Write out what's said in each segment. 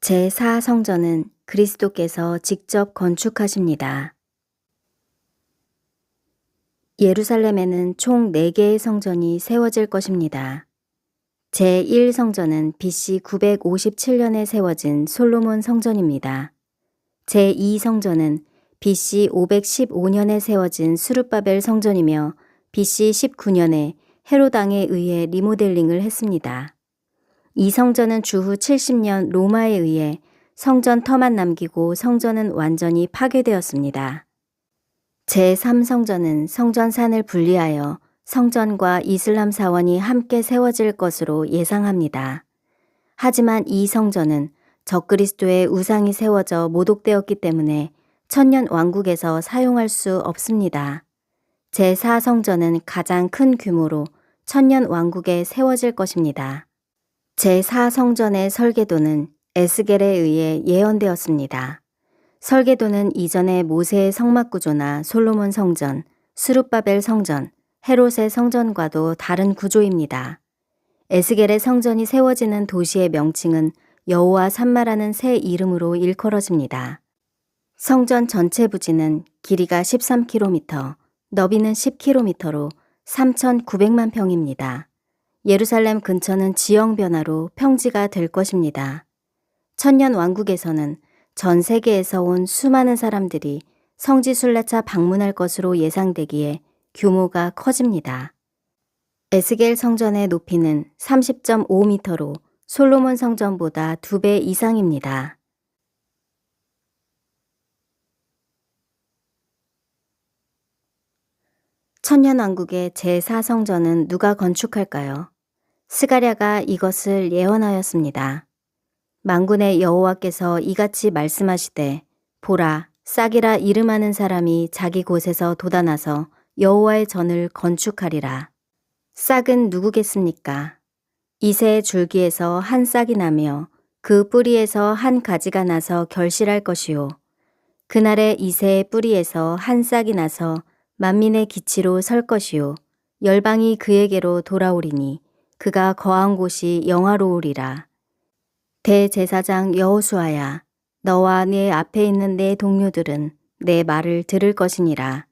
제4성전은 그리스도께서 직접 건축하십니다. 예루살렘에는 총 4개의 성전이 세워질 것입니다. 제1성전은 BC 957년에 세워진 솔로몬 성전입니다. 제2성전은 BC 515년에 세워진 수르바벨 성전이며 BC 19년에 헤로당에 의해 리모델링을 했습니다. 이 성전은 주후 70년 로마에 의해 성전 터만 남기고 성전은 완전히 파괴되었습니다. 제3성전은 성전산을 분리하여 성전과 이슬람 사원이 함께 세워질 것으로 예상합니다. 하지만 이 성전은 적그리스도의 우상이 세워져 모독되었기 때문에 천년 왕국에서 사용할 수 없습니다. 제4성전은 가장 큰 규모로 천년 왕국에 세워질 것입니다. 제4성전의 설계도는 에스겔에 의해 예언되었습니다. 설계도는 이전의 모세의 성막 구조나 솔로몬 성전, 스룹바벨 성전, 헤롯의 성전과도 다른 구조입니다. 에스겔의 성전이 세워지는 도시의 명칭은 여호와 산마라는 새 이름으로 일컬어집니다. 성전 전체 부지는 길이가 13km, 너비는 10km로 3,900만 평입니다. 예루살렘 근처는 지형 변화로 평지가 될 것입니다. 천년 왕국에서는 전 세계에서 온 수많은 사람들이 성지 순례차 방문할 것으로 예상되기에 규모가 커집니다. 에스겔 성전의 높이는 30.5m로 솔로몬 성전보다 두배 이상입니다. 천년왕국의 제4성전은 누가 건축할까요? 스가랴가 이것을 예언하였습니다. 망군의 여호와께서 이같이 말씀하시되 보라 싹이라 이름하는 사람이 자기 곳에서 돋아나서 여호와의 전을 건축하리라. 싹은 누구겠습니까? 이새의 줄기에서 한 싹이 나며 그 뿌리에서 한 가지가 나서 결실할 것이요. 그날에 이새의 뿌리에서 한 싹이 나서 만민의 기치로 설 것이요. 열방이 그에게로 돌아오리니 그가 거한 곳이 영화로우리라. 대제사장 여호수아야 너와 내 앞에 있는 내 동료들은 내 말을 들을 것이니라.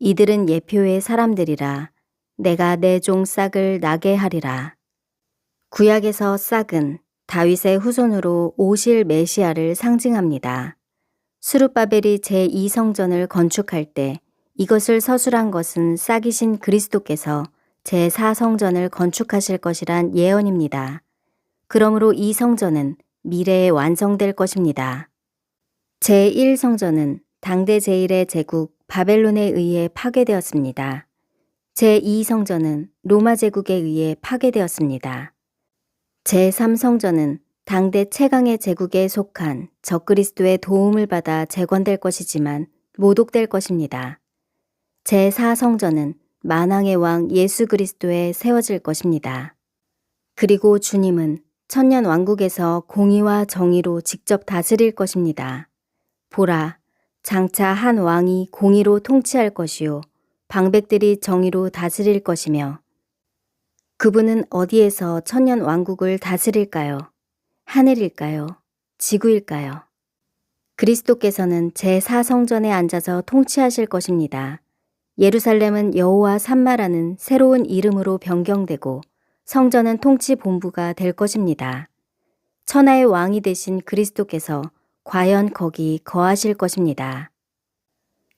이들은 예표의 사람들이라. 내가 내 종 싹을 나게 하리라. 구약에서 싹은 다윗의 후손으로 오실 메시아를 상징합니다. 수르바벨이 제2성전을 건축할 때 이것을 서술한 것은 싹이신 그리스도께서 제4성전을 건축하실 것이란 예언입니다. 그러므로 이 성전은 미래에 완성될 것입니다. 제1성전은 당대 제1의 제국 바벨론에 의해 파괴되었습니다. 제2성전은 로마 제국에 의해 파괴되었습니다. 제3성전은 당대 최강의 제국에 속한 적그리스도의 도움을 받아 재건될 것이지만 모독될 것입니다. 제4성전은 만왕의 왕 예수 그리스도에 세워질 것입니다. 그리고 주님은 천년 왕국에서 공의와 정의로 직접 다스릴 것입니다. 보라, 장차 한 왕이 공의로 통치할 것이요. 방백들이 정의로 다스릴 것이며 그분은 어디에서 천년 왕국을 다스릴까요? 하늘일까요? 지구일까요? 그리스도께서는 제4성전에 앉아서 통치하실 것입니다. 예루살렘은 여호와 산마라는 새로운 이름으로 변경되고 성전은 통치 본부가 될 것입니다. 천하의 왕이 되신 그리스도께서 과연 거기 거하실 것입니다.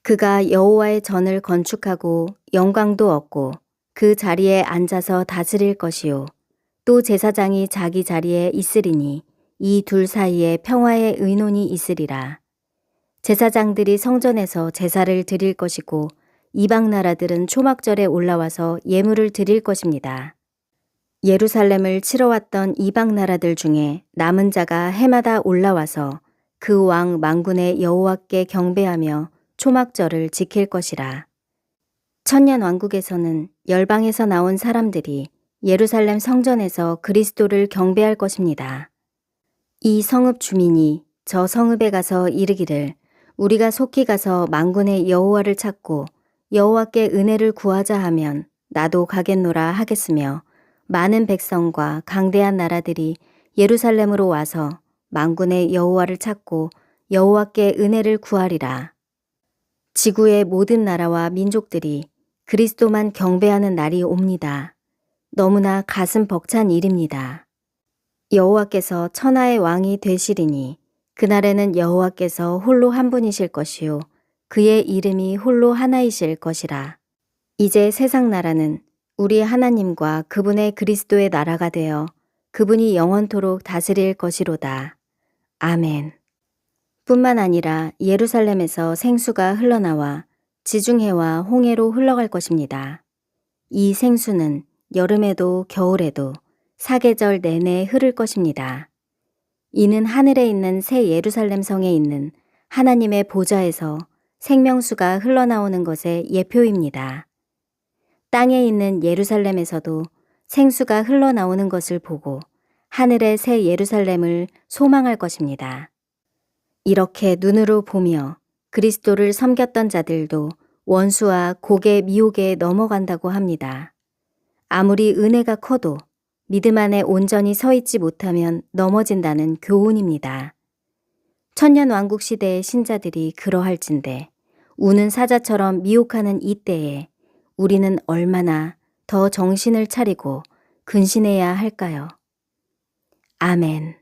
그가 여호와의 전을 건축하고 영광도 얻고 그 자리에 앉아서 다스릴 것이요. 또 제사장이 자기 자리에 있으리니 이 둘 사이에 평화의 의논이 있으리라. 제사장들이 성전에서 제사를 드릴 것이고 이방 나라들은 초막절에 올라와서 예물을 드릴 것입니다. 예루살렘을 치러 왔던 이방 나라들 중에 남은 자가 해마다 올라와서 그 왕 망군의 여호와께 경배하며 초막절을 지킬 것이라. 천년 왕국에서는 열방에서 나온 사람들이 예루살렘 성전에서 그리스도를 경배할 것입니다. 이 성읍 주민이 저 성읍에 가서 이르기를 우리가 속히 가서 망군의 여호와를 찾고 여호와께 은혜를 구하자 하면 나도 가겠노라 하겠으며 많은 백성과 강대한 나라들이 예루살렘으로 와서 만군의 여호와를 찾고 여호와께 은혜를 구하리라. 지구의 모든 나라와 민족들이 그리스도만 경배하는 날이 옵니다. 너무나 가슴 벅찬 일입니다. 여호와께서 천하의 왕이 되시리니 그날에는 여호와께서 홀로 한 분이실 것이요 그의 이름이 홀로 하나이실 것이라. 이제 세상 나라는 우리 하나님과 그분의 그리스도의 나라가 되어 그분이 영원토록 다스릴 것이로다. 아멘. 뿐만 아니라 예루살렘에서 생수가 흘러나와 지중해와 홍해로 흘러갈 것입니다. 이 생수는 여름에도 겨울에도 사계절 내내 흐를 것입니다. 이는 하늘에 있는 새 예루살렘 성에 있는 하나님의 보좌에서 생명수가 흘러나오는 것의 예표입니다. 땅에 있는 예루살렘에서도 생수가 흘러나오는 것을 보고 하늘의 새 예루살렘을 소망할 것입니다. 이렇게 눈으로 보며 그리스도를 섬겼던 자들도 원수와 곡의 미혹에 넘어간다고 합니다. 아무리 은혜가 커도 믿음 안에 온전히 서 있지 못하면 넘어진다는 교훈입니다. 천년 왕국 시대의 신자들이 그러할진데 우는 사자처럼 미혹하는 이때에 우리는 얼마나 더 정신을 차리고 근신해야 할까요? 아멘.